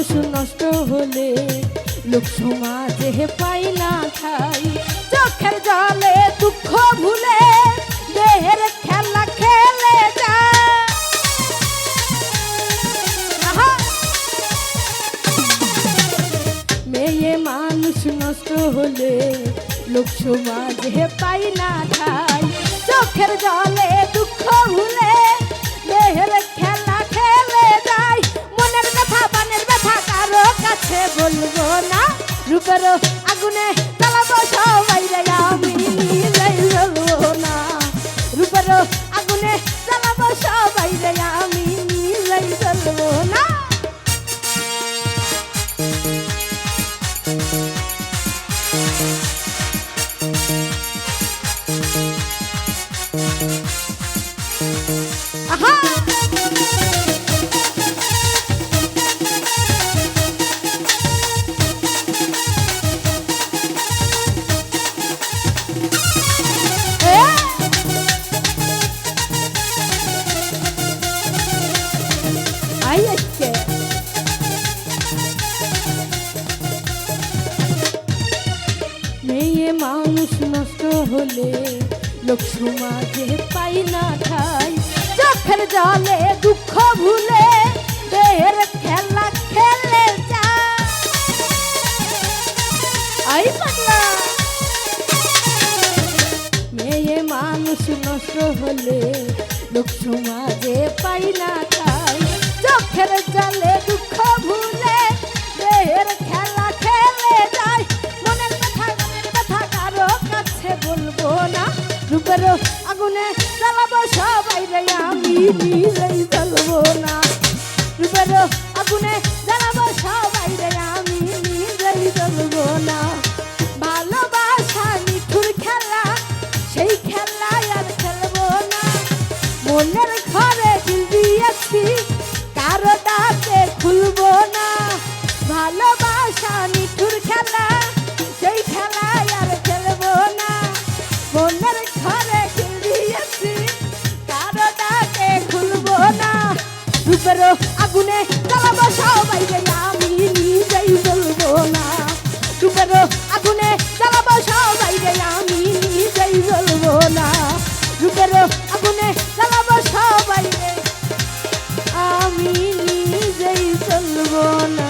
মানুষ নষ্ট হলে লোক সমাজে পাই না চোখের জলে দুঃখ ভুলে দেহের খেলা খেলে মেয়ে মানুষ নষ্ট হলে লোক সমাজে পাই না ঠাই চোখের জলে বলব না, রূপের আগুনে জ্বালাবো সবাই আমি বলব না। রূপের আগুনে জ্বালাবো সবাই আমি বলব না। আহা! মেয়ে মানুষ নষ্ট হলে লোক সমাজে পাই না ঠাই চোখের জলে দুঃখ ভুলে খেলা খেলে মেয়ে মানুষ নষ্ট হলে লোক সমাজে পাই না ঠাই চোখের জলে দুঃখ ভুলে, দেহের খেলা খেলে যায় মনের ব্যথা মনের ব্যথা কারও কাছে বলব না। রূপের আগুনে জ্বালাবো সবাই রে, আমি নিজেই না। আগুনে এবার আগুনে জ্বালাবো সবাইকে আমি নিজেই জ্বলবো না। এবার আগুনে জ্বালাবো সবাইকে আমি নিজেই জ্বলবো না। এবার আগুনে জ্বালাবো সবাইকে আমি নিজেই জ্বলবো না।